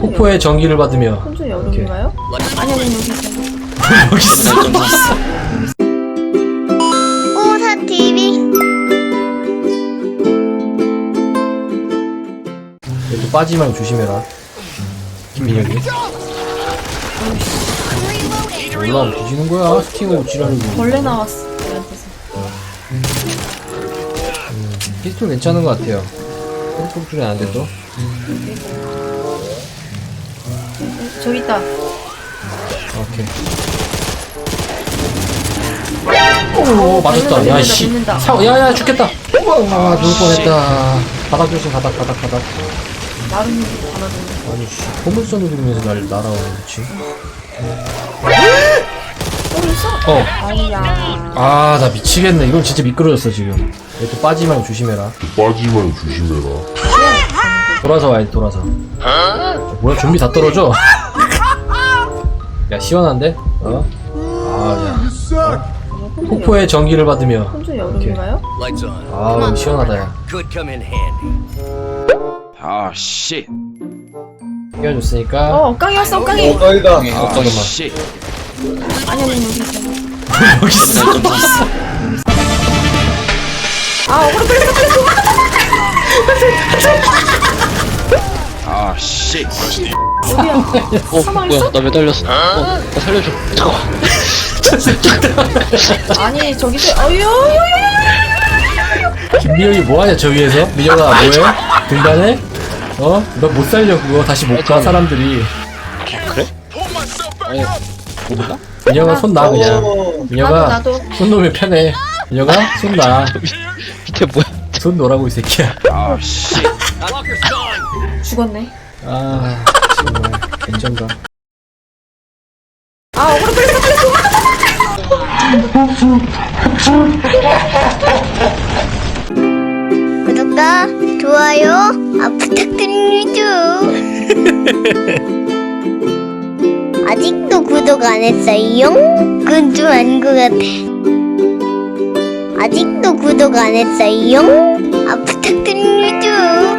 폭포의 전기를 받으며 혼자 여름인가요? 아니 아니 여기 있어. 여기 있어. 오사 TV 또 빠지지 말고 조심해라. 김민혁이. 올라오면 뒤지는 거야. 스팅하고 지랄이고. 벌레 나왔어. 얘한테서. 피스톨 괜찮은 것 같아요. 뽕뽕 줄이 안 돼도. 저기 있다. 오케이. 오, 맞았다. 야, 씨. 사, 야, 야, 죽겠다. 아, 죽을 뻔했다. 바닥 조심, 바닥, 바닥, 바닥. 나름 받아줘. 아니, 씨. 포물선을 부르면서 날? 또 있어? 어. 아니야. 아, 나 미치겠네. 이건 진짜 미끄러졌어, 지금. 얘또 빠지지 말고 조심해라. 빠지면 조심해라. 돌아서 와야 돼, 돌아서. 어, 뭐야, 좀비 다 떨어져? 야, 시원한데? 어? 아, 야. 폭포의 전기를 받으며. 혼자 여름인가요? Lights on. 아, 시원하다, 야. Could come in handy. Oh shit. 끼워줬으니까. 어, 깡이 왔어, 깡이. 아, 잠깐만. shit. 아니 아니 여기 있어. 여기 있어. 아, 걸려, 걸려, Oh 어디야? 어, 사망 뭐야, 있어? 나 매달렸어. 어, 나 살려줘. 잠깐만. 아니 저기서 어유 유 김미영이 뭐하냐 저 위에서? 민혁아 뭐해? 등반해? 어? 너 못 살려 그거 다시 못 가 사람들이 그래? 아니, 모르나? 민혁아 손놔 그냥 민혁아 나도. 손 놓으면 편해 민혁아 손놔손 밑에 뭐야? 놓으라고 이 새끼야 gone. 죽었네. 아 정말 괜찮다 아, 오래 걸려, 걸려. 구독과 좋아요 아, 부탁드립니다 아직도 구독 안 했어요? 그건 좀 아닌 것 같아 아직도 구독 안 했어요? 아 부탁드립니다